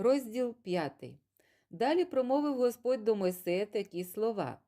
Розділ 5. Далі промовив Господь до Мойсея такі слова: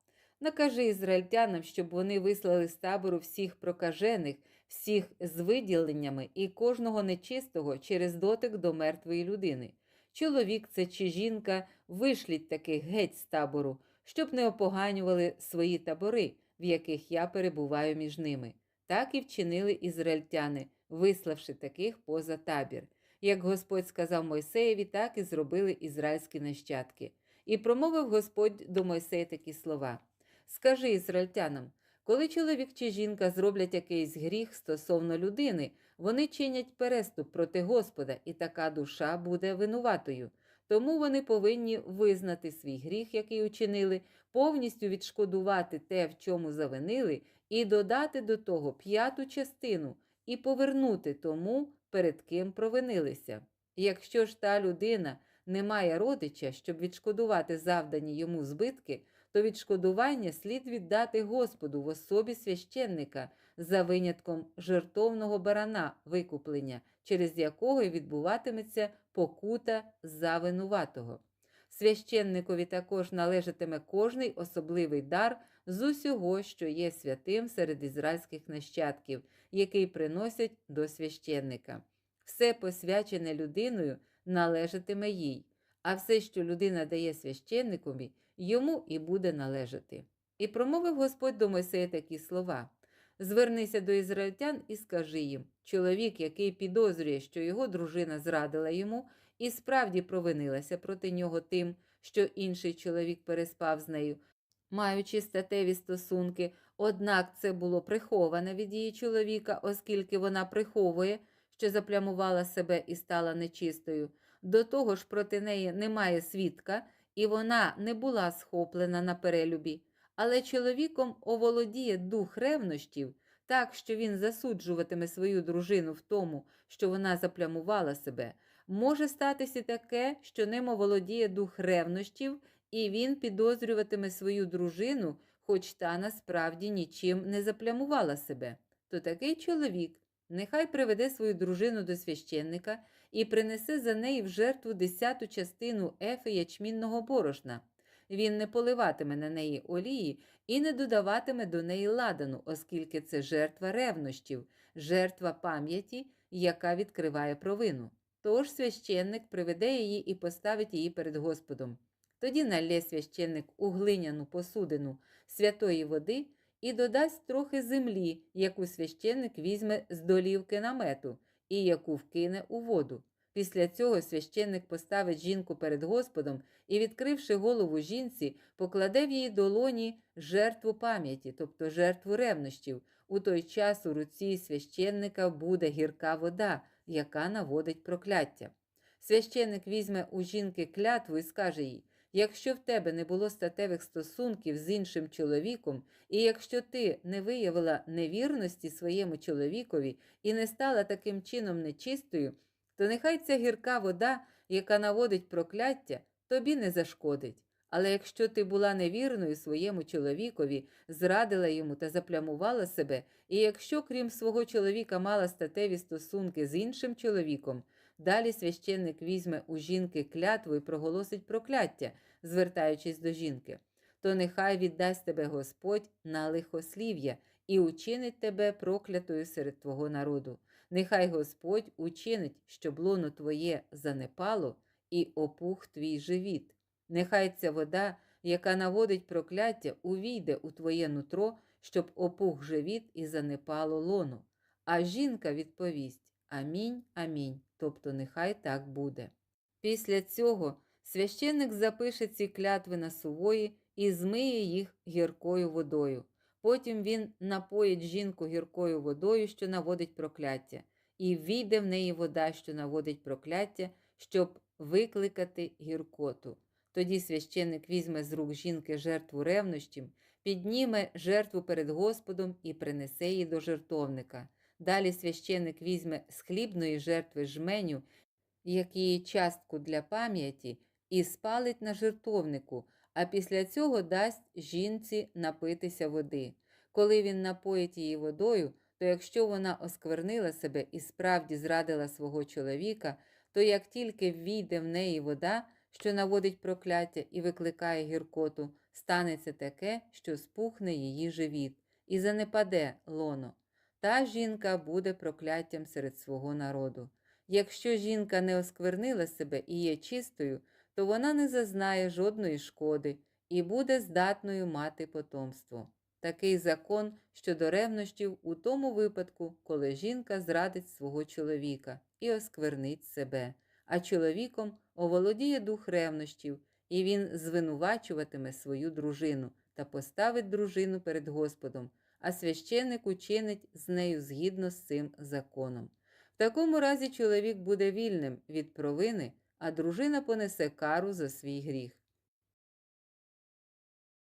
Накажи ізраїльтянам, щоб вони вислали з табору всіх прокажених, всіх з виділеннями і кожного нечистого через дотик до мертвої людини. Чоловік це чи жінка вишліть таких геть з табору, щоб не опоганювали свої табори, в яких я перебуваю між ними. Так і вчинили ізраїльтяни, виславши таких поза табір. Як Господь сказав Мойсеєві, так і зробили ізраїльські нащадки. І промовив Господь до Мойсея такі слова: Скажи ізраїльтянам, коли чоловік чи жінка зроблять якийсь гріх стосовно людини, вони чинять переступ проти Господа, і така душа буде винуватою. Тому вони повинні визнати свій гріх, який учинили, повністю відшкодувати те, в чому завинили, і додати до того п'яту частину, і повернути тому, перед ким провинилися. Якщо ж та людина не має родича, щоб відшкодувати завдані йому збитки, то відшкодування слід віддати Господу в особі священника за винятком жертовного барана викуплення, через якого й відбуватиметься покута за винуватого. Священникові також належатиме кожний особливий дар з усього, що є святим серед ізраїльських нащадків, який приносять до священника. Все посвячене людиною належатиме їй, а все, що людина дає священникові, йому і буде належати. І промовив Господь до Мойсея такі слова: Звернися до ізраїльтян і скажи їм: чоловік, який підозрює, що його дружина зрадила йому, і справді провинилася проти нього тим, що інший чоловік переспав з нею, маючи статеві стосунки, однак це було приховане від її чоловіка, оскільки вона приховує, що заплямувала себе і стала нечистою. До того ж, проти неї немає свідка, і вона не була схоплена на перелюбі. Але чоловіком оволодіє дух ревнощів, так що він засуджуватиме свою дружину в тому, що вона заплямувала себе. Може статися таке, що ним оволодіє дух ревнощів, і він підозрюватиме свою дружину, хоч та насправді нічим не заплямувала себе. То такий чоловік нехай приведе свою дружину до священника і принесе за неї в жертву десяту частину ефи ячмінного борошна. Він не поливатиме на неї олії і не додаватиме до неї ладану, оскільки це жертва ревнощів, жертва пам'яті, яка відкриває провину. Тож священник приведе її і поставить її перед Господом. Тоді налє священник у глиняну посудину святої води і додасть трохи землі, яку священник візьме з долівки намету і яку вкине у воду. Після цього священник поставить жінку перед Господом і, відкривши голову жінці, покладе в її долоні жертву пам'яті, тобто жертву ревнощів. У той час у руці священника буде гірка вода, яка наводить прокляття. Священник візьме у жінки клятву і скаже їй: якщо в тебе не було статевих стосунків з іншим чоловіком, і якщо ти не виявила невірності своєму чоловікові і не стала таким чином нечистою, то нехай ця гірка вода, яка наводить прокляття, тобі не зашкодить. Але якщо ти була невірною своєму чоловікові, зрадила йому та заплямувала себе, і якщо, крім свого чоловіка, мала статеві стосунки з іншим чоловіком, далі священник візьме у жінки клятву і проголосить прокляття, звертаючись до жінки, то нехай віддасть тебе Господь на лихослів'я і учинить тебе проклятою серед твого народу. Нехай Господь учинить, щоб лоно твоє занепало і опух твій живіт. Нехай ця вода, яка наводить прокляття, увійде у твоє нутро, щоб опух живіт і занепало лоно. А жінка відповість Амінь, амінь, тобто нехай так буде. Після цього священник запише ці клятви на сувої і змиє їх гіркою водою. Потім він напоїть жінку гіркою водою, що наводить прокляття, і війде в неї вода, що наводить прокляття, щоб викликати гіркоту. Тоді священник візьме з рук жінки жертву ревнощів, підніме жертву перед Господом і принесе її до жертовника. Далі священник візьме з хлібної жертви жменю, як її частку для пам'яті, і спалить на жертовнику, а після цього дасть жінці напитися води. Коли він напоїть її водою, то якщо вона осквернила себе і справді зрадила свого чоловіка, то як тільки ввійде в неї вода, що наводить прокляття і викликає гіркоту, станеться таке, що спухне її живіт, і занепаде лоно. Та жінка буде прокляттям серед свого народу. Якщо жінка не осквернила себе і є чистою, то вона не зазнає жодної шкоди і буде здатною мати потомство. Такий закон щодо ревнощів у тому випадку, коли жінка зрадить свого чоловіка і осквернить себе, а чоловіком оволодіє дух ревнощів, і він звинувачуватиме свою дружину та поставить дружину перед Господом, а священник учинить з нею згідно з цим законом. В такому разі чоловік буде вільним від провини, а дружина понесе кару за свій гріх.